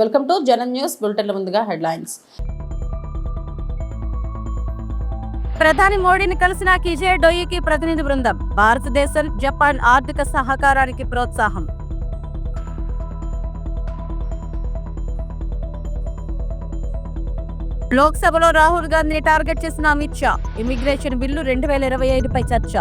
Welcome to Janam news బులెటిన్ల ముందుగా headlines. ప్రధాని మోడీని కలిసిన కిజే డొయికి ప్రతినిధి బృందం భారతదేశం జపాన్ ఆర్థిక సహకారానికి ప్రోత్సాహం. లోక్సభలో రాహుల్ గాంధీని టార్గెట్ చేసిన అమిత్ షా ఇమిగ్రేషన్ బిల్లు రెండు వేల ఇరవై ఐదుపై చర్చ.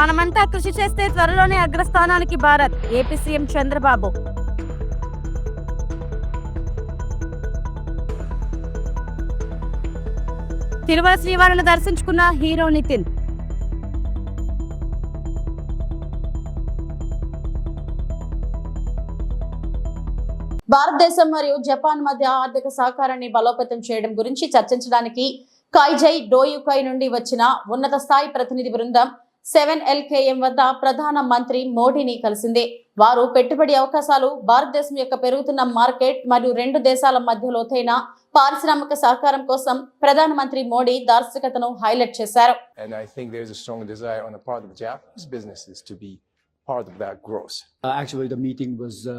మనమంతా కృషి చేస్తే త్వరలోనే అగ్రస్థానానికి Bharat. AP CM Chandrababu. Tirumala శ్రీవారిని దర్శించుకున్న హీరో నితిన్. భారతదేశం మరియు జపాన్ మధ్య ఆర్థిక సహకారాన్ని బలోపేతం చేయడం గురించి చర్చించడానికి కైజై డోయుకై నుండి వచ్చిన ఉన్నత స్థాయి ప్రతినిధి బృందం సెవెన్ ఎల్కేఎం వద్ద ప్రధాన మంత్రి మోడీని కలిసింది వారు పెట్టుబడి అవకాశాలు భారతదేశం యొక్క పెరుగుతున్న మార్కెట్ మరియు రెండు దేశాల మధ్య లోతైన పారిశ్రామిక సహకారం కోసం ప్రధానమంత్రి మోడీ దార్శనికతను హైలైట్ చేశారు And I think there's a strong desire on the part of Japanese businesses to be part of that growth. Uh, actually, the meeting was uh,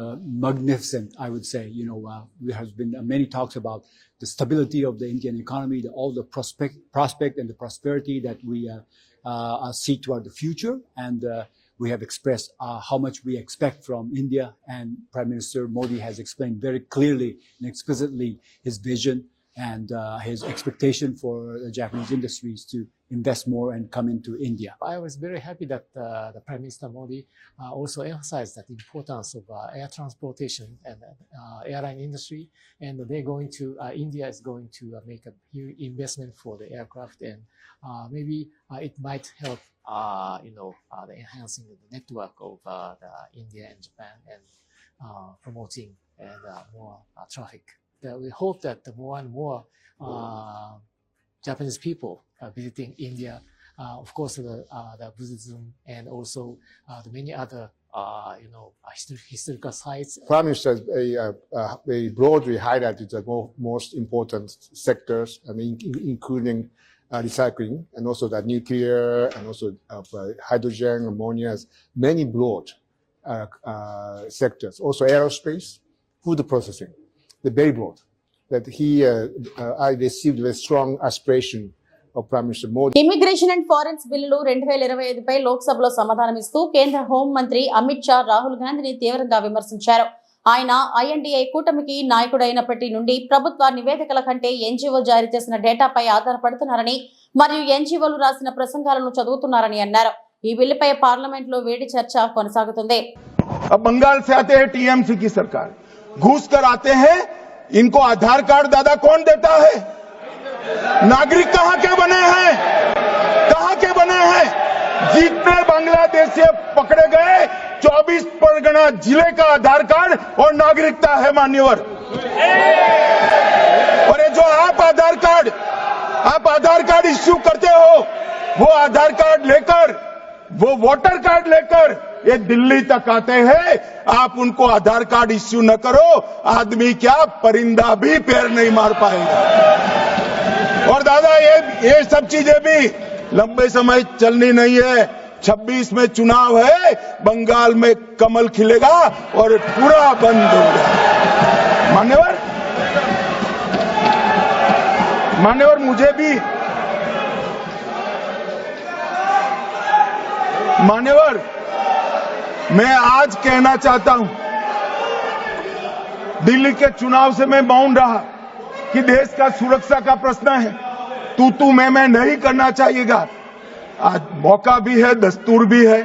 magnificent, I would say. You know, uh, there has been uh, many talks about the stability of the Indian economy, the, all the prospect, prospect and the prosperity that we uh, uh, uh, see toward the future. And uh, we have expressed uh, how much we expect from India. And Prime Minister Modi has explained very clearly and explicitly his vision and uh, his expectation for the Japanese industries to invest more and come into India. I was very happy that uh, the Prime Minister Modi uh, also emphasized that importance of uh, air transportation and uh, airline industry, and they're going to uh, India is going to uh, make a huge investment for the aircraft, and maybe it might help, you know, the enhancing the network of the India and Japan and promoting and more traffic. We hope that the more and more Japanese people uh, visiting India uh, of course, the, uh, the Buddhism and also the many other, uh, you know, historical sites Prime Minister very, uh, uh, broadly highlighted the mo- most important sectors, including uh, recycling and also the nuclear and also uh, hydrogen, ammonia, many broad sectors. Also aerospace, food processing, the very broad. That he, uh, uh, I received a strong aspiration of Prime Minister Modi. Immigration and foreigners బిల్లులు రెండు వేల ఇరవై ఐదుపై లోక్సభలో సమాధానమిస్తూ కేంద్ర home మంత్రి అమిత్ షా రాహుల్ గాంధీని తీవ్రంగా విమర్శించారు ఆయన ఐఎన్డీఐ కూటమికి నాయకుడైనప్పటి నుండి ప్రభుత్వ నివేదికల కంటే ఎన్జీఓ జారీ చేసిన డేటాపై ఆధారపడుతున్నారని మరియు ఎన్జీఓలు రాసిన ప్రసంగాలను చదువుతున్నారని అన్నారు ఈ బిల్లుపై పార్లమెంట్ లో వేడి చర్చ కొనసాగుతుంది अब बंगाल से आते हैं टीएमसी की सरकार घूस कर आते हैं इनको आधार कार्ड दादा कौन देता है? नागरिक कहाँ के बने हैं? कहाँ के बने हैं? जितने बांग्लादेश पकड़े गए 24 परगना ज़िले का आधार कार्ड और नागरिकता है मान्यवर। और ये जो आप आधार कार्ड, आप आधार कार्ड इश्यू करते हो, वो आधार कार्ड लेकर, वो वोटर कार्ड लेकर ये दिल्ली तक आते हैं। आप उनको आधार कार्ड इश्यू न करो, आदमी क्या परिंदा भी पैर नहीं मार पाएगा। और दादा, ये ये सब चीज़ें भी लंबे समय चलनी नहीं है। 26 में चुनाव है, बंगाल में कमल खिलेगा और पूरा बंद होगा मान्यवर? मान्यवर, मुझे भी। मान्यवर? मैं आज कहना चाहता हूँ, दिल्ली के चुनाव से मैं मौन रहा कि देश का सुरक्षा का प्रश्न है। तू तू मैं मैं नहीं करना चाहिएगा। आज मौका भी है, दस्तूर भी है।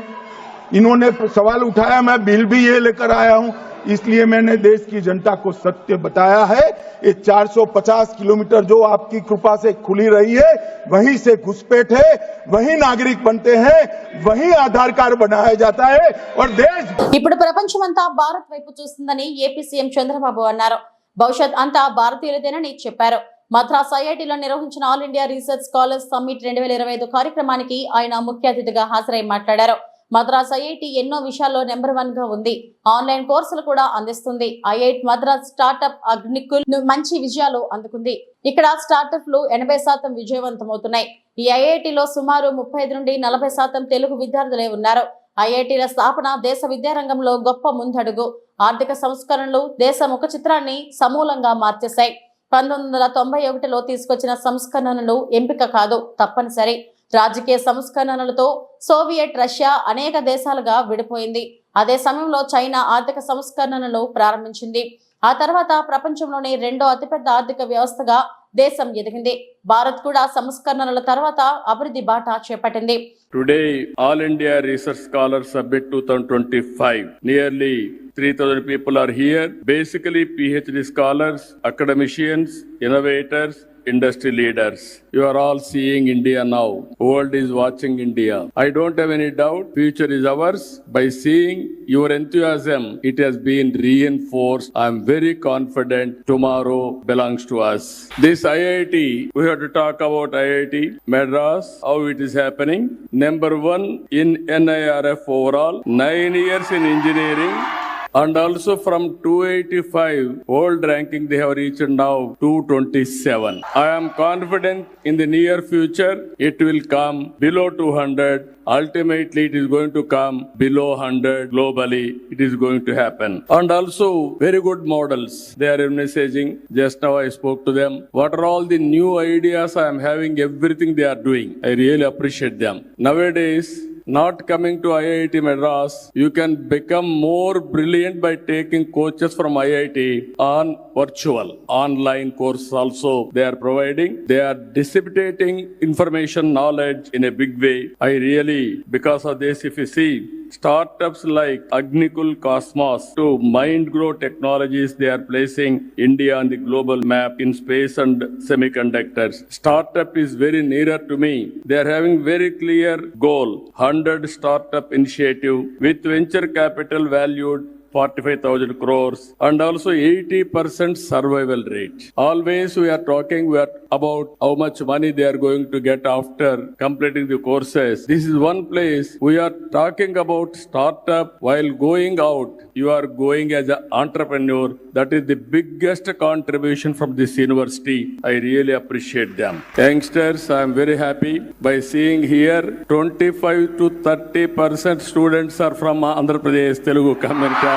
इन्होंने सवाल उठाया, मैं बिल भी ये लेकर आया हूँ। इसलिए मैंने देश की जनता को सत्य बताया है ये 450 किलोमीटर जो आपकी कृपा से खुली रही है वहीं से घुसपैठ है वहीं नागरिक बनते हैं वहीं आधार कार्ड बनाया जाता है और देश ఇప్పుడు ప్రపంచమంతా భారత్ వైపు చూస్తుందని ఏపీ సీఎం చంద్రబాబు అన్నారు భవిష్యత్ అంతా భారతీయులదేనని చెప్పారు మద్రాస్ ఐఐటిలో నిర్వహించిన all India research scholars summit రెండు వేల ఇరవై ఐదు కార్యక్రమానికి ఆయన ముఖ్య అతిథిగా హాజరై మాట్లాడారు మద్రాస్ ఐఐటి ఎన్నో విషయాల్లో నెంబర్ వన్గా ఉంది. ఆన్లైన్ కోర్సులు కూడా అందిస్తుంది. ఐఐటి మద్రాస్ స్టార్టప్ అగ్నికుల్ మంచి విజయాలు అందుకుంది. ఇక్కడ స్టార్టప్లు ఎనభై శాతం విజయవంతమవుతున్నాయి. ఈ ఐఐటిలో సుమారు ముప్పై ఐదు నుండి నలభై శాతం తెలుగు విద్యార్థులే ఉన్నారు. ఐఐటీల స్థాపన దేశ విద్యారంగంలో గొప్ప ముందడుగు. ఆర్థిక సంస్కరణలు దేశ ముఖ చిత్రాన్ని సమూలంగా మార్చేశాయి. పంతొమ్మిది వందల తొంభై ఒకటిలో తీసుకొచ్చిన సంస్కరణలు ఎంపిక కాదు తప్పనిసరి. రాజకీయ సంస్కరణలతో సోవియట్ రష్యా అనేక దేశాలుగా విడిపోయింది. అదే సమయంలో చైనా ఆర్థిక సంస్కరణలు ప్రారంభించింది. ఆ తర్వాత ప్రపంచంలోని రెండో అతిపెద్ద ఆర్థిక వ్యవస్థగా దేశం ఎదిగింది. భారత్ కూడా సంస్కరణల తర్వాత అభివృద్ధి బాట చేపట్టింది. Today all India research scholar summit two thousand twenty five nearly three thousand people are here basically PhD scholars academicians innovators industry leaders. You are all seeing India now. World is watching India. I don't have any doubt. Future is ours. By seeing your enthusiasm, it has been reinforced. I am very confident tomorrow belongs to us. This IIT, we have to talk about IIT Madras, how it is happening. Number one in NIRF overall, nine years in engineering. And also from 285 world ranking, they have reached now 227. I am confident in the near future, it will come below 200. Ultimately, it is going to come below 100 globally. It is going to happen. And also, very good models. They are messaging. Just now I spoke to them. What are all the new ideas I am having? Everything they are doing. I really appreciate them. Nowadays, not coming to IIT Madras, you can become more brilliant by taking coaches from IIT on virtual online course also they are providing. They are disseminating information knowledge in a big way. I really, because of this, if you see, startups like Agnikul Cosmos to Mind Grow Technologies, they are placing India on the global map in space and semiconductors. Startup is very nearer to me. They are having very clear goal, 100 startup initiative with venture capital valued 45,000 crores and also 80% survival rate. Always we are talking about how much money they are going to get after completing the courses. This is one place we are talking about startup while going out. You are going as an entrepreneur. That is the biggest contribution from this university. I really appreciate them. Youngsters, I am very happy by seeing here 25 to 30 percent students are from Andhra Pradesh Telugu community.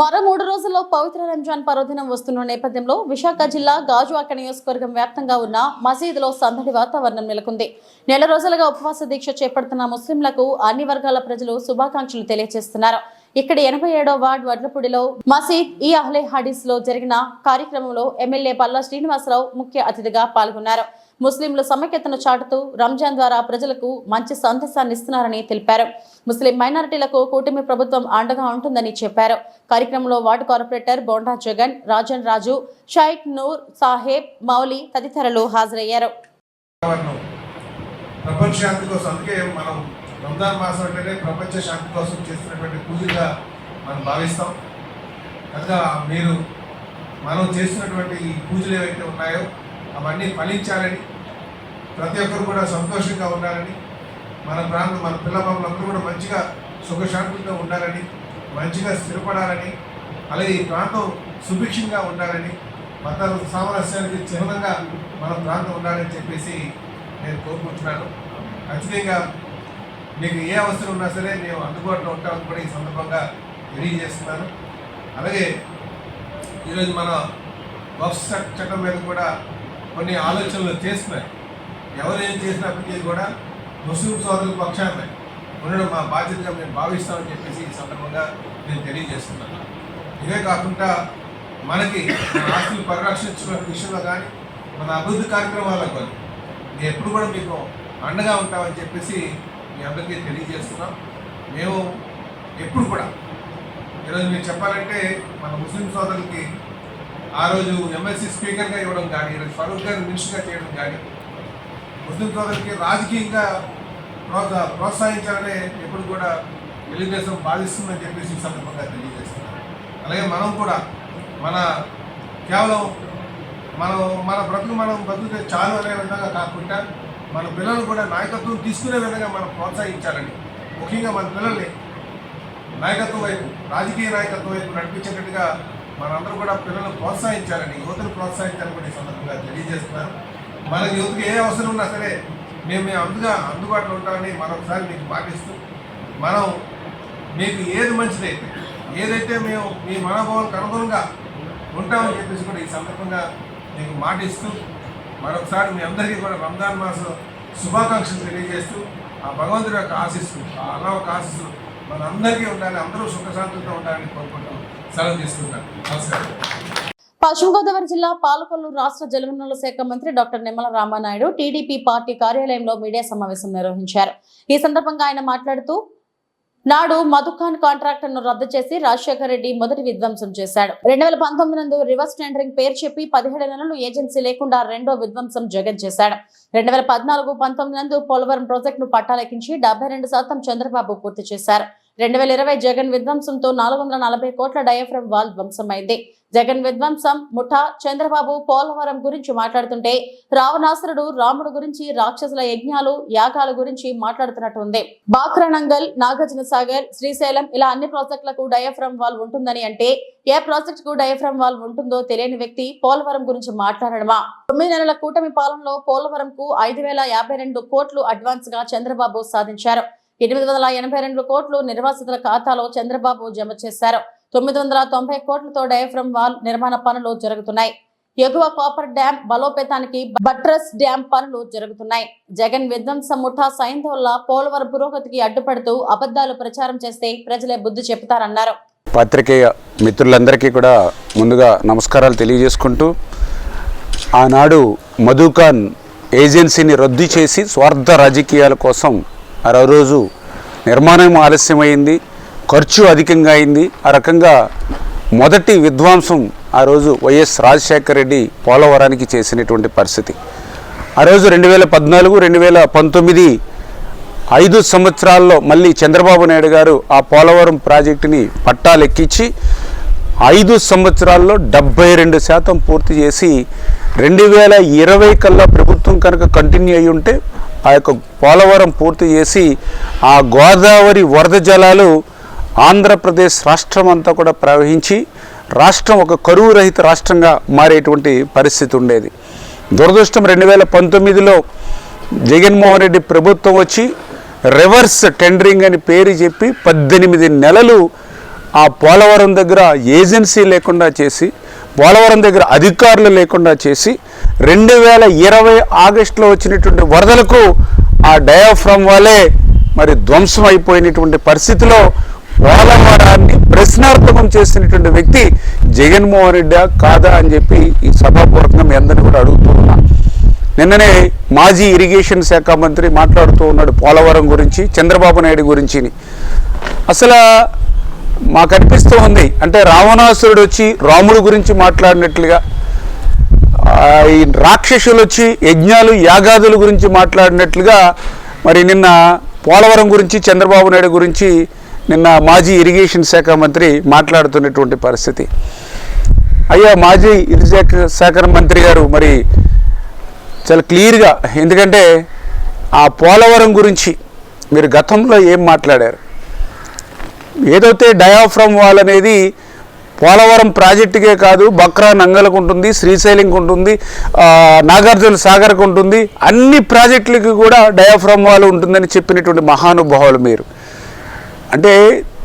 మరో మూడు రోజుల్లో పవిత్ర రంజాన్ పర్వదినం వస్తున్న నేపథ్యంలో విశాఖ జిల్లా గాజువాక నియోజకవర్గం వ్యాప్తంగా ఉన్న మసీదులో సందడి వాతావరణం నెలకొంది. నెల రోజులుగా ఉపవాస దీక్ష చేపడుతున్న ముస్లింలకు అన్ని వర్గాల ప్రజలు శుభాకాంక్షలు తెలియజేస్తున్నారు. ఇక్కడ ఎనభై ఏడో వార్డు వడ్లపూడిలో మసీద్ ఈ అహ్లే హాడీస్లో జరిగిన కార్యక్రమంలో ఎమ్మెల్యే పల్లా శ్రీనివాసరావు ముఖ్య అతిథిగా పాల్గొన్నారు. ముస్లింలు సమైక్యతను చాటుతూ రంజాన్ ద్వారా ప్రజలకు మంచి సందేశాన్ని ఇస్తున్నారని తెలిపారు. ముస్లిం మైనారిటీలకు కూటమి ప్రభుత్వం అండగా ఉంటుందని చెప్పారు. కార్యక్రమంలో వార్డు కార్పొరేటర్ బోండా జగన్ రాజన్ రాజు షైక్ నూర్ సాహెబ్ మౌలి తదితరులు హాజరయ్యారు. ప్రపంచ శాంతి కోసం అందుకే మనం రంజాన్ మాసం అంటేనే ప్రపంచ శాంతి కోసం చేస్తున్నటువంటి పూజగా మనం భావిస్తాం. కనుక మీరు మనం చేస్తున్నటువంటి ఈ పూజలు ఏవైతే ఉన్నాయో అవన్నీ ఫలించాలని ప్రతి ఒక్కరు కూడా సంతోషంగా ఉండాలని మన ప్రాంతం మన పిల్లలందరూ కూడా మంచిగా సుఖశాంతులతో ఉండాలని మంచిగా స్థిరపడాలని అలాగే ఈ ప్రాంతం సుభిక్షంగా ఉండాలని మత సామరస్యానికి చిహ్నంగా మన ప్రాంతం ఉండాలని చెప్పేసి నేను కోరుకుంటున్నాను. ఖచ్చితంగా మీకు ఏ అవసరం ఉన్నా సరే మేము అందుబాటులో ఉంటామని కూడా ఈ సందర్భంగా తెలియజేస్తున్నాను. అలాగే ఈరోజు మన వక్ఫ్ చట్టం మీద కూడా కొన్ని ఆలోచనలు చేస్తున్నాయి. ఎవరు ఏం చేసినప్పటికీ కూడా ముస్లిం సోదరుల పక్షాన ఉండడం మా బాధ్యతగా మేము భావిస్తామని చెప్పేసి ఈ సందర్భంగా నేను తెలియజేస్తున్నాను. ఇవే కాకుండా మనకి మన ఆస్తులు పరిరక్షించుకునే విషయంలో కానీ మన అభివృద్ధి కార్యక్రమాల్లో కానీ నేను ఎప్పుడు కూడా మీకు అండగా ఉంటామని చెప్పేసి మీ అందరికీ తెలియజేస్తున్నాం. మేము ఎప్పుడు కూడా ఈరోజు మీరు చెప్పాలంటే మన ముస్లిం సోదరులకి ఆ రోజు ఎమ్మెల్సీ స్పీకర్గా ఇవ్వడం కానీ ఈరోజు ఫరూక్ గారు మినిస్టర్గా చేయడం కానీ ముస్లిం సోదరికి రాజకీయంగా ప్రోత్సా ప్రోత్సహించాలనే ఎప్పుడు కూడా తెలుగుదేశం బాధిస్తుందని చెప్పేసి ఈ సందర్భంగా తెలియజేస్తున్నారు అలాగే మనం కూడా మన కేవలం మనం మన బ్రతుకు మనం బ్రతుకుతే చాలు అనే విధంగా కాకుండా మన పిల్లలు కూడా నాయకత్వం తీసుకునే విధంగా మనం ప్రోత్సహించాలని ముఖ్యంగా మన పిల్లల్ని నాయకత్వం వైపు రాజకీయ నాయకత్వం వైపు నడిపించేటట్టుగా మనందరూ కూడా పిల్లలను ప్రోత్సహించాలని యువతను ప్రోత్సహించాలని కూడా ఈ సందర్భంగా తెలియజేస్తున్నారు. మన యువతకు ఏ అవసరం ఉన్నా సరే మేము అందుగా అందుబాటులో ఉంటామని మరొకసారి మీకు పాటిస్తూ మనం మీకు ఏది మంచిదైతే ఏదైతే మేము మీ మనోభావాలకు అనుగుణంగా ఉంటామని చెప్పేసి కూడా ఈ సందర్భంగా మీకు మాటిస్తూ మరొకసారి మీ అందరికీ కూడా రంజాన్ మాసం శుభాకాంక్షలు తెలియజేస్తూ ఆ భగవంతుడి యొక్క ఆశీస్సులు ఆ అలా ఒక ఆశీస్సులు మనందరికీ ఉండాలి అందరూ సుఖశాంతులతో ఉండాలని కోరుకుంటున్నాం. సెలవు తీసుకుంటాను నమస్కారం. పశ్చిమ గోదావరి జిల్లా పాలకొల్లు రాష్ట్ర జలవనరుల శాఖ మంత్రి doctor Nimmala Ramanaidu TDP party కార్యాలయంలో మీడియా సమావేశం నిర్వహించారు. ఈ సందర్భంగా ఆయన మాట్లాడుతూ నాడు మధుఖాన్ కాంట్రాక్టర్ను రద్దు చేసి రాజశేఖర రెడ్డి మొదటి విధ్వంసం చేశాడు. రెండు వేల పంతొమ్మిది నందు రివర్స్ టెండరింగ్ పేరు చెప్పి పదిహేడు నెలలు ఏజెన్సీ లేకుండా రెండో విధ్వంసం జగన్ చేశాడు. రెండు వేల పద్నాలుగు పంతొమ్మిది నందు పోలవరం ప్రాజెక్టును పట్టాలెక్కించి డెబ్బై రెండు శాతం చంద్రబాబు పూర్తి చేశారు. రెండు వేల ఇరవై జగన్ విధ్వంసంతో నాలుగు వందల నలభై కోట్ల డయాఫ్రమ్ వాల్ ధ్వంసమైంది. జగన్ విధ్వంసం ముఠా చంద్రబాబు పోలవరం గురించి మాట్లాడుతుంటే రావణాసురుడు రాముడు గురించి రాక్షసుల యజ్ఞాలు యాగాల గురించి మాట్లాడుతున్నట్టు ఉంది. బాక్రానంగల్ నాగార్జున సాగర్ శ్రీశైలం ఇలా అన్ని ప్రాజెక్టులకు డయాఫ్రమ్ వాల్ ఉంటుందని అంటే ఏ ప్రాజెక్ట్కు డయాఫ్రమ్ వాల్ ఉంటుందో తెలియని వ్యక్తి పోలవరం గురించి మాట్లాడడమా? తొమ్మిది నెలల కూటమి పాలనలో పోలవరం కు ఐదు వేల యాభై రెండు కోట్లు అడ్వాన్స్గా చంద్రబాబు సాధించారు. ఎనిమిది వందల ఎనభై రెండు కోట్లు నిర్వాసితుల ఖాతాలో చంద్రబాబు జమ చేశారు. తొమ్మిది వందల తొంభై కోట్లతో డయాఫ్రమ్ వాల్ నిర్మాణ పనులు జరుగుతున్నాయి. ఎగువ కాపర్ డ్యాం బలోపేతానికి బట్రస్ డ్యాం పనులు జరుగుతున్నాయి. జగన్ విధ్వంస ముఠా సైంధవుల పోలవరం పురోగతికి అడ్డుపడుతూ అబద్ధాలు ప్రచారం చేస్తే ప్రజలే బుద్ధి చెబుతారన్నారు పాత్రికేయ మిత్రులందరికీ కూడా ముందుగా నమస్కారాలు తెలియజేసుకుంటూ ఆనాడు మధుఖాన్ ఏజెన్సీని రద్దు చేసి స్వార్థ రాజకీయాల కోసం ఆ రోజు నిర్మాణం ఆలస్యమైంది ఖర్చు అధికంగా అయింది. ఆ రకంగా మొదటి విధ్వంసం ఆ రోజు వైఎస్ రాజశేఖర రెడ్డి పోలవరానికి చేసినటువంటి పరిస్థితి. ఆ రోజు రెండు వేల పద్నాలుగు రెండు వేల పంతొమ్మిది ఐదు సంవత్సరాల్లో మళ్ళీ చంద్రబాబు నాయుడు గారు ఆ పోలవరం ప్రాజెక్టుని పట్టాలెక్కించి ఐదు సంవత్సరాల్లో డెబ్బై రెండు శాతం పూర్తి చేసి రెండు వేల ఇరవై కల్లా ప్రభుత్వం కనుక కంటిన్యూ అయి ఉంటే ఆ యొక్క పోలవరం పూర్తి చేసి ఆ గోదావరి వరద జలాలు ఆంధ్రప్రదేశ్ రాష్ట్రం అంతా కూడా ప్రవహించి రాష్ట్రం ఒక కరువు రహిత రాష్ట్రంగా మారేటువంటి పరిస్థితి ఉండేది. దురదృష్టం రెండు వేల పంతొమ్మిదిలో జగన్మోహన్ రెడ్డి ప్రభుత్వం వచ్చి రివర్స్ టెండరింగ్ అని పేరు చెప్పి పద్దెనిమిది నెలలు ఆ పోలవరం దగ్గర ఏజెన్సీ లేకుండా చేసి పోలవరం దగ్గర అధికారులు లేకుండా చేసి రెండు వేల ఇరవై ఆగస్టులో వచ్చినటువంటి వరదలకు ఆ డయాఫ్రమ్ వల్లే మరి ధ్వంసం అయిపోయినటువంటి పరిస్థితిలో పోలవరాన్ని ప్రశ్నార్థకం చేసినటువంటి వ్యక్తి జగన్మోహన్ రెడ్డి కాదా అని చెప్పి ఈ సభాపూర్వకంగా మీ అందరినీ కూడా అడుగుతూ ఉన్నా. నిన్ననే మాజీ ఇరిగేషన్ శాఖ మంత్రి మాట్లాడుతూ ఉన్నాడు పోలవరం గురించి చంద్రబాబు నాయుడు గురించిని అసలు మాకు అనిపిస్తూ ఉంది అంటే రావణాసురుడు వచ్చి రాముడు గురించి మాట్లాడినట్లుగా ఈ రాక్షసులు వచ్చి యజ్ఞాలు యాగాదుల గురించి మాట్లాడినట్లుగా మరి నిన్న పోలవరం గురించి చంద్రబాబు నాయుడు గురించి నిన్న మాజీ ఇరిగేషన్ శాఖ మంత్రి మాట్లాడుతున్నటువంటి పరిస్థితి. అయ్యా మాజీ ఇరిగేషన్ శాఖ మంత్రి గారు మరి చాలా క్లియర్గా ఎందుకంటే ఆ పోలవరం గురించి మీరు గతంలో ఏం మాట్లాడారు? ఏదైతే డయాఫ్రమ్ వాల్ అనేది పోలవరం ప్రాజెక్టుకే కాదు బక్రా నంగలకు ఉంటుంది శ్రీశైలంకి ఉంటుంది నాగార్జున సాగర్కి ఉంటుంది. అన్ని ప్రాజెక్టులకి కూడా డయాఫ్రమ్ వాళ్ళు ఉంటుందని చెప్పినటువంటి మహానుభావులు మీరు. అంటే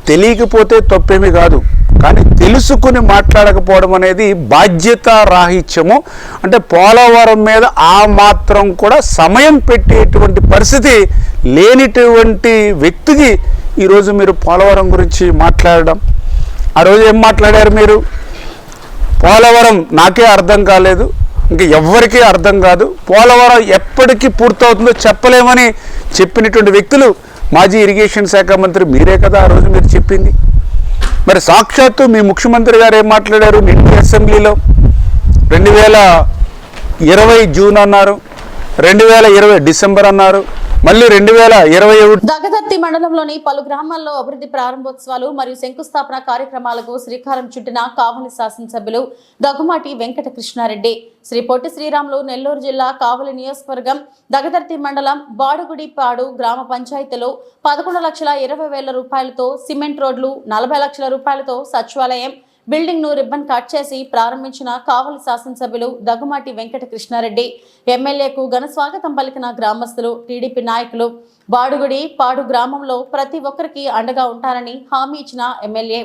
తెలియకపోతే తప్పేమీ కాదు. కానీ తెలుసుకుని మాట్లాడకపోవడం అనేది బాధ్యత రాహిత్యము అంటే పోలవరం మీద ఆ మాత్రం కూడా సమయం పెట్టేటువంటి పరిస్థితి లేనిటువంటి వ్యక్తికి ఈరోజు మీరు పోలవరం గురించి మాట్లాడడం ఆ రోజు ఏం మాట్లాడారు మీరు? పోలవరం నాకే అర్థం కాలేదు. ఇంక ఎవ్వరికీ అర్థం కాదు. పోలవరం ఎప్పటికీ పూర్తవుతుందో చెప్పలేమని చెప్పినటువంటి వ్యక్తులు మాజీ ఇరిగేషన్ శాఖ మంత్రి మీరే కదా ఆ రోజు మీరు చెప్పింది. మరి సాక్షాత్తు మీ ముఖ్యమంత్రి గారు ఏం మాట్లాడారు? నిన్న అసెంబ్లీలో రెండు వేల ఇరవై జూన్ అన్నారు రెండు వేల ఇరవై డిసెంబర్ అన్నారు మళ్ళీ రెండు వేల ఇరవై ఒకటి దగదర్తి మండలంలోని పలు గ్రామాల్లో అభివృద్ధి ప్రారంభోత్సవాలు మరియు శంకుస్థాపన కార్యక్రమాలకు శ్రీకారం చుట్టిన కావలి శాసనసభ్యులు దగ్గుమాటి వెంకట కృష్ణారెడ్డి శ్రీ పొట్టి శ్రీరాములు నెల్లూరు జిల్లా కావలి నియోజకవర్గం దగదర్తి మండలం బాడుగుడిపాడు గ్రామ పంచాయతీలో పదకొండు లక్షల ఇరవై వేల రూపాయలతో సిమెంట్ రోడ్లు నలభై లక్షల రూపాయలతో సచివాలయం బిల్డింగ్ను రిబ్బన్ కట్ చేసి ప్రారంభించిన కావలి శాసనసభ్యులు దగ్గుమాటి వెంకట కృష్ణారెడ్డి ఎమ్మెల్యేకు ఘన స్వాగతం పలికిన గ్రామస్తులు టీడీపీ నాయకులు బాడుగుడి పాడు గ్రామంలో ప్రతి ఒక్కరికి అండగా ఉంటారని హామీ ఇచ్చిన ఎమ్మెల్యే.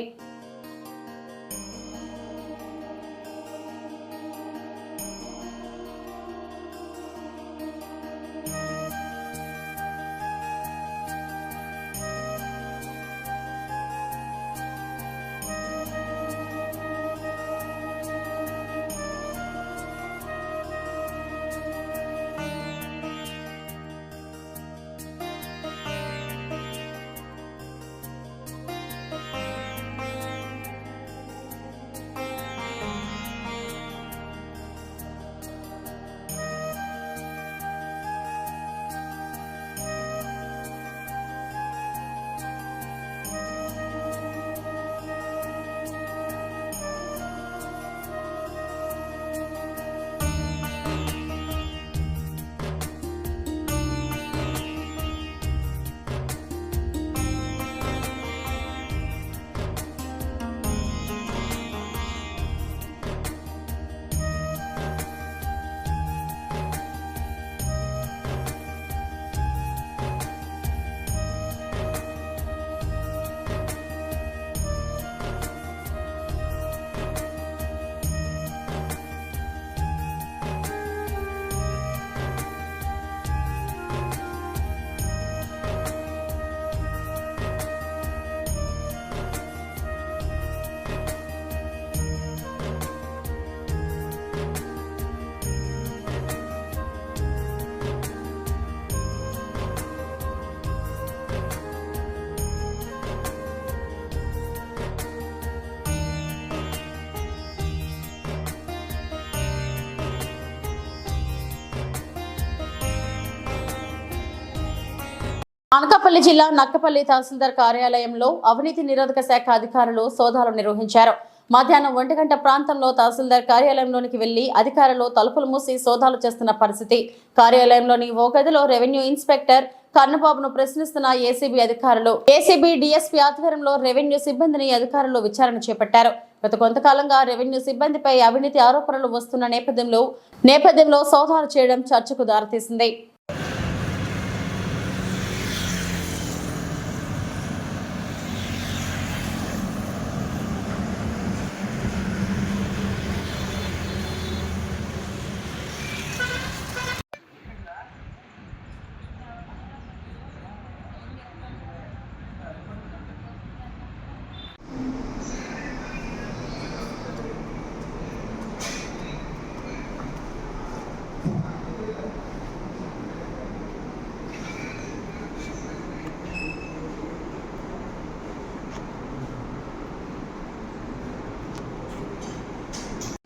అనకాపల్లి జిల్లా నక్కపల్లి తహసీల్దార్ కార్యాలయంలో అవినీతి నిరోధక శాఖ అధికారులు సోదాలు నిర్వహించారు. మధ్యాహ్నం ఒంటి గంట ప్రాంతంలో తహసీల్దార్ కార్యాలయంలోనికి వెళ్ళి అధికారులు తలుపులు మూసి సోదాలు చేస్తున్న పరిస్థితి. కార్యాలయంలోని ఓ గదిలో రెవెన్యూ ఇన్స్పెక్టర్ కర్ణబాబును ప్రశ్నిస్తున్న ఏసీబీ అధికారులు ఏసీబీ డీఎస్పీ ఆధ్వర్యంలో రెవెన్యూ సిబ్బందిని అధికారులు విచారణ చేపట్టారు. గత కొంతకాలంగా రెవెన్యూ సిబ్బందిపై అవినీతి ఆరోపణలు వస్తున్న నేపథ్యంలో నేపథ్యంలో సోదాలు చేయడం చర్చకు దారితీసింది.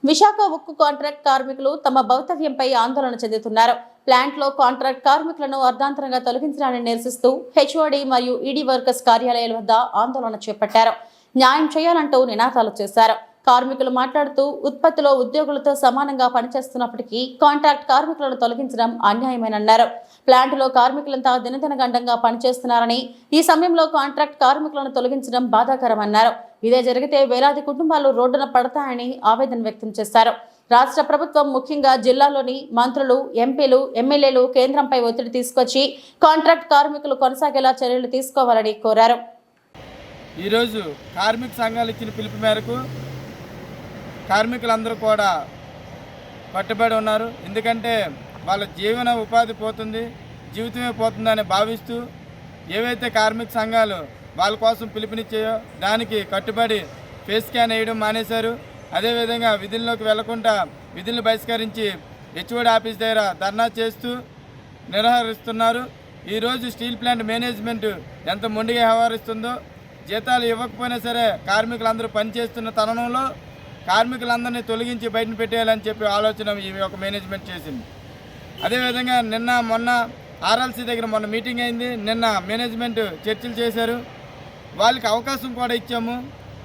విశాఖ ఉక్కు కాంట్రాక్ట్ కార్మికులు తమ భవితవ్యంపై ఆందోళన చెందుతున్నారు. ప్లాంట్లో కాంట్రాక్ట్ కార్మికులను అర్ధాంతరంగా తొలగించడాన్ని నిరసిస్తూ హెచ్ఓడి మరియు ఈడీ వర్కర్స్ కార్యాలయాల వద్ద ఆందోళన చేపట్టారు. న్యాయం చేయాలంటూ నినాదాలు చేశారు. కార్మికులు మాట్లాడుతూ ఉత్పత్తిలో ఉద్యోగులతో సమానంగా పనిచేస్తున్నప్పటికీ కాంట్రాక్ట్ కార్మికులను తొలగించడం అన్యాయమేనన్నారు. ప్లాంట్లో కార్మికులంతా దినదినగండంగా పనిచేస్తున్నారని ఈ సమయంలో కాంట్రాక్ట్ కార్మికులను తొలగించడం బాధాకరమన్నారు. ఇదే జరిగితే వేలాది కుటుంబాలు రోడ్డున పడతాయని ఆవేదన వ్యక్తం చేశారు. రాష్ట్ర ప్రభుత్వం ముఖ్యంగా జిల్లాలోని మంత్రులు ఎంపీలు ఎమ్మెల్యేలు కేంద్రంపై ఒత్తిడి తీసుకొచ్చి కాంట్రాక్ట్ కార్మికులు కొనసాగేలా చర్యలు తీసుకోవాలని కోరారు. ఈరోజు కార్మిక సంఘాలు ఇచ్చిన పిలుపు మేరకు కార్మికులందరూ కూడా పట్టుబడి ఉన్నారు. ఎందుకంటే వాళ్ళ జీవన ఉపాధి పోతుంది జీవితమే పోతుందని భావిస్తూ ఏవైతే కార్మిక సంఘాలు వాళ్ళ కోసం పిలుపునిచ్చాయో దానికి కట్టుబడి ఫేస్ స్కాన్ వేయడం మానేశారు. అదేవిధంగా విధుల్లోకి వెళ్ళకుండా విధులను బహిష్కరించి హెచ్ఓడి ఆఫీస్ దగ్గర ధర్నా చేస్తూ నిర్వహిస్తున్నారు. ఈరోజు స్టీల్ ప్లాంట్ మేనేజ్మెంట్ ఎంత మొండిగా వ్యవహరిస్తుందో జీతాలు ఇవ్వకపోయినా సరే కార్మికులందరూ పనిచేస్తున్న తరుణంలో కార్మికులందరినీ తొలగించి బయట పెట్టేయాలని చెప్పి ఆలోచన ఈ యొక్క మేనేజ్మెంట్ చేసింది. అదేవిధంగా నిన్న మొన్న ఆర్ఎల్సీ దగ్గర మొన్న మీటింగ్ అయింది. నిన్న మేనేజ్మెంట్ చర్చలు చేశారు. వాళ్ళకి అవకాశం కూడా ఇచ్చాము.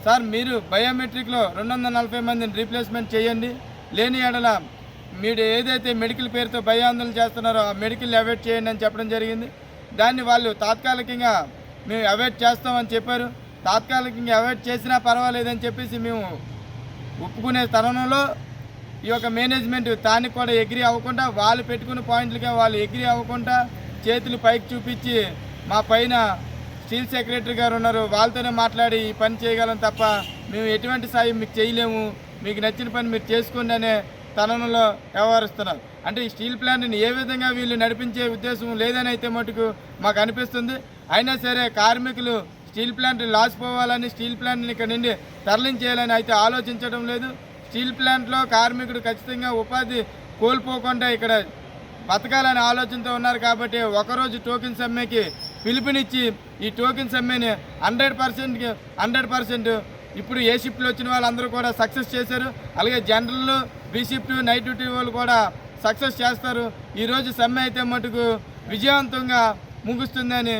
సార్ మీరు బయోమెట్రిక్లో రెండు వందల నలభై మందిని రీప్లేస్మెంట్ చేయండి. లేని ఎడల మీరు ఏదైతే మెడికల్ పేరుతో భయాందోళన చేస్తున్నారో ఆ మెడికల్ అవాయిడ్ చేయండి అని చెప్పడం జరిగింది. దాన్ని వాళ్ళు తాత్కాలికంగా మేము అవాయిడ్ చేస్తామని చెప్పారు. తాత్కాలికంగా అవాయిడ్ చేసినా పర్వాలేదని చెప్పేసి మేము ఒప్పుకునే తరుణంలో ఈ యొక్క మేనేజ్మెంట్ దానికి కూడా ఎగ్రీ అవ్వకుండా వాళ్ళు పెట్టుకున్న పాయింట్లకే వాళ్ళు ఎగ్రీ అవ్వకుండా చేతులు పైకి చూపించి మా పైన స్టీల్ సెక్రటరీ గారు ఉన్నారు. వాళ్ళతోనే మాట్లాడి ఈ పని చేయగలం తప్ప మేము ఎటువంటి సాయం మీకు చేయలేము. మీకు నచ్చిన పని మీరు చేసుకోండి అనే తరుణంలో వ్యవహరిస్తున్నారు. అంటే ఈ స్టీల్ ప్లాంట్ని ఏ విధంగా వీళ్ళు నడిపించే ఉద్దేశం లేదని అయితే మటుకు మాకు అనిపిస్తుంది. అయినా సరే కార్మికులు స్టీల్ ప్లాంట్ని లాస్ పోవాలని స్టీల్ ప్లాంట్ని ఇక్కడ నుండి తరలించేయాలని అయితే ఆలోచించడం లేదు. స్టీల్ ప్లాంట్లో కార్మికుడు ఖచ్చితంగా ఉపాధి కోల్పోకుండా ఇక్కడ బతకాలనే ఆలోచనతో ఉన్నారు కాబట్టి ఒకరోజు టోకెన్ సమ్మెకి పిలుపునిచ్చి ఈ టోకెన్ సమ్మెని హండ్రెడ్ పర్సెంట్కి హండ్రెడ్ పర్సెంట్ ఇప్పుడు ఏ షిఫ్ట్లో వచ్చిన వాళ్ళందరూ కూడా సక్సెస్ చేశారు. అలాగే general B shift night duty వాళ్ళు కూడా సక్సెస్ చేస్తారు. ఈరోజు సమ్మె అయితే మటుకు విజయవంతంగా ముగుస్తుందని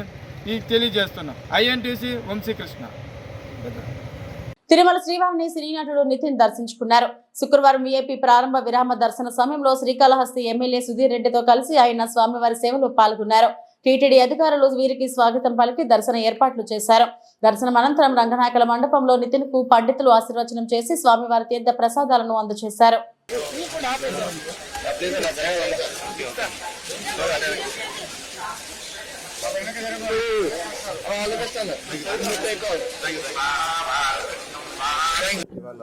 ఈ తెలియజేస్తున్నాం. ఐఎన్టీసీ వంశీకృష్ణ. తిరుమల శ్రీవారిని సినీ నటుడు నితిన్ దర్శించుకున్నారు. శుక్రవారం విఐపి ప్రారంభ విరామ దర్శన సమయంలో శ్రీకాళహస్తి ఎమ్మెల్యే సుధీర్ రెడ్డితో కలిసి ఆయన స్వామివారి సేవలో పాల్గొన్నారు. టీటీడీ అధికారులు వీరికి స్వాగతం పలికి దర్శన ఏర్పాట్లు చేశారు. దర్శనం అనంతరం రంగనాయకుల మండపంలో నితిన్కు పండితులు ఆశీర్వచనం చేసి స్వామివారి తీర్థ ప్రసాదాలను అందజేశారు. ఇవాళ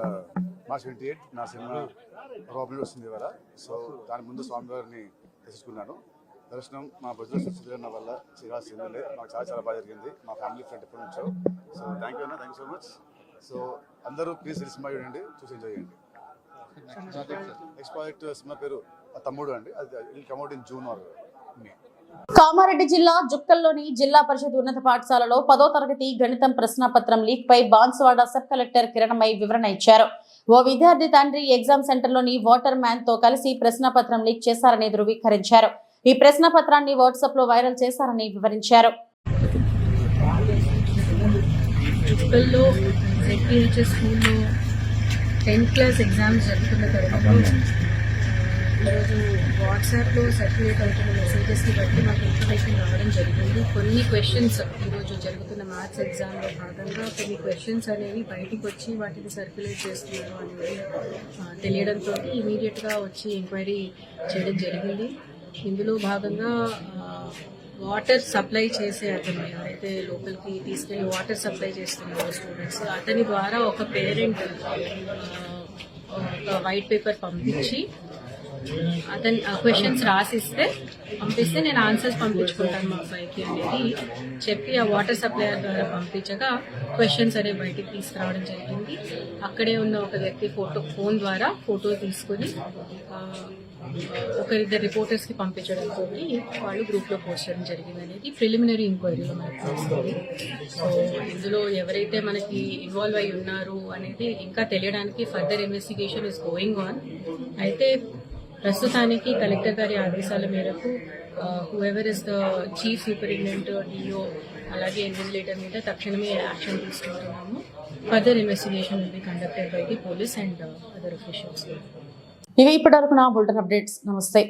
మార్చ్ ట్వంటీ ఎయిట్ నా సినిమా రాబిన్ వస్తుంది ఇవాళ. సో దాని ముందు స్వామివారిని దర్శించుకున్నాను. దర్శనం మా బుద్ధుల సుధీరన్న వల్ల శ్రీరాజ్ సినిమాలే. మాకు చాలా చాలా బాగా జరిగింది. మా ఫ్యామిలీ ఫ్రెండ్ ఎప్పటి నుంచో. సో థ్యాంక్ యూ అన్న thank you so much. So అందరూ ప్లీజ్ ఈ సినిమా చూడండి చూసి ఎంజాయ్ చేయండి. నెక్స్ట్ ప్రాజెక్ట్ సినిమా పేరు తమ్ముడు అండి. అది కమ్అట్ ఇన్ జూన్ ఆర్ కామారెడ్డి జిల్లా జుక్కల్లోని జిల్లా పరిషత్ ఉన్నత పాఠశాలలో పదో తరగతి గణితం ప్రశ్నపత్రం లీక్ పై బాన్సువాడ సబ్ కలెక్టర్ కిరణమై వివరణ ఇచ్చారు. ఓ విద్యార్థి తండ్రి ఎగ్జామ్ సెంటర్లోని వాటర్ మ్యాన్తో కలిసి ప్రశ్నపత్రం లీక్ చేశారని ధృవీకరించారు. ఈ ప్రశ్నపత్రాన్ని వాట్సాప్లో వైరల్ చేశారని వివరించారు. టెన్త్ క్లాస్ ఎగ్జామ్స్ జరుగుతున్న ఈరోజు వాట్సాప్లో సర్క్యులేట్ అవుతున్న మెసేజెస్ని బట్టి మాకు ఇన్ఫర్మేషన్ రావడం జరిగింది. కొన్ని క్వశ్చన్స్ ఈరోజు జరుగుతున్న మ్యాథ్స్ ఎగ్జామ్లో భాగంగా కొన్ని క్వశ్చన్స్ అనేవి బయటికి వచ్చి వాటిని సర్క్యులేట్ చేస్తున్నారు అనేది తెలియడంతో ఇమీడియట్గా వచ్చి ఎంక్వైరీ చేయడం జరిగింది. ఇందులో భాగంగా వాటర్ సప్లై చేసే అతను ఎవరైతే లోపలికి తీసుకెళ్ళి వాటర్ సప్లై చేస్తున్నారో స్టూడెంట్స్ అతని ద్వారా ఒక పేరెంట్ ఒక వైట్ పేపర్ పంపించి అతని క్వశ్చన్స్ రాసిస్తే పంపిస్తే నేను ఆన్సర్స్ పంపించుకుంటాను మా అబ్బాయికి అనేది. చెప్పి ఆ వాటర్ సప్లయర్ ద్వారా పంపించగా క్వశ్చన్స్ అనేవి బయటికి తీసుకురావడం జరిగింది. అక్కడే ఉన్న ఒక వ్యక్తి ఫోటో ఫోన్ ద్వారా ఫోటో తీసుకొని ఒకరిద్దరు రిపోర్టర్స్కి పంపించడంతో వాళ్ళు గ్రూప్లో పోస్ట్ చేయడం జరిగింది అనేది. ప్రిలిమినరీ ఇంక్వైరీలో మనకు తెలుస్తుంది సో ఇందులో ఎవరైతే మనకి ఇన్వాల్వ్ అయి ఉన్నారు అనేది ఇంకా తెలియడానికి further investigation is going on అయితే ప్రస్తుతానికి కలెక్టర్ గారి ఆదేశాల మేరకు whoever is the chief superintendent DO అలాగే ఇన్వెస్టిగేటర్ మీద తక్షణమే యాక్షన్ తీసుకుంటున్నాము. Further investigation will be conducted by the police and other officials ఇవి ఇప్పటివరకు నా బులెటిన్ అప్డేట్స్. నమస్తే.